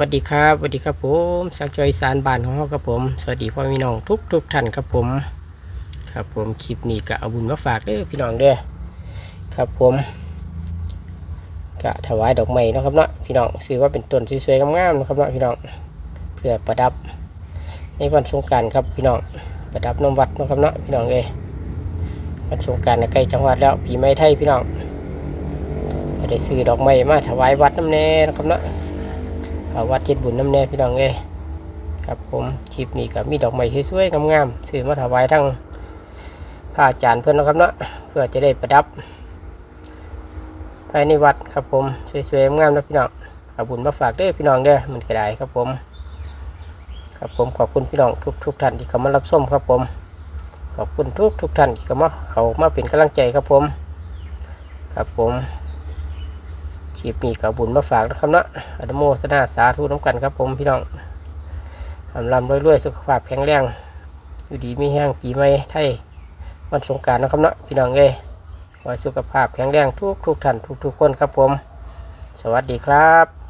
วัสดีครับสวัสดีครับผมสักจอยสารบานของเราครับผม สวัสดีพ่อพี่น้องทุกทุกท่านครับผม ครับผมคลิปนี้ก็เอาบุญมาฝากเด้อพี่น้องเด้อครับผมก็ถวายดอกไม้นะครับเนาะพี่น้องซื้อว่าเป็นต้นสวยๆงามๆนะครับเนาะพี่น้องเพื่อประดับ ในวันสงการครับพี่น้องประดับน้ำวัดนะครับเนาะพี่น้องเอ้วันสงการใกล้จังหวัดแล้วปีใหม่ไทยพี่น้องก็ได้ซื้อดอกไม้มาถวายวัดน้ำแน่นะครับเนาะ เขาวัดเฮ็ดบุญน้ำแน่พี่น้องเอ้ยครับผมชิปนี้ก็มีดอกไม้สวยๆงามๆซื้อมาถวายทั้งพระอาจารย์เพื่อนเนาะครับเนาะเพื่อจะได้ประดับภายในวัดครับผมสวยๆงามๆนะพี่น้องเอาบุญมาฝากเด้อพี่น้องเด้อมันก็ได้ครับผม ครับผมขอบคุณพี่น้องทุกทุกๆท่านที่เข้ามารับชมครับผม ขอบคุณทุกทุกๆท่านที่เข้ามาเขามาเป็นกำลังใจครับผม ครับผม คลิปนี้กับบุญมาฝากนะครับเนาะอนุโมทนาสาธุน้ำกันครับผมพี่น้องทำลำรวยๆสุขภาพแข็งแรง อยู่ดีมีแห้งปีใหม่ไทยวันสงการนะครับเนาะพี่น้องเอ้ยขอให้สุขภาพแข็งแรงทุกทุกๆท่านทุกๆคนครับผม สวัสดีครับ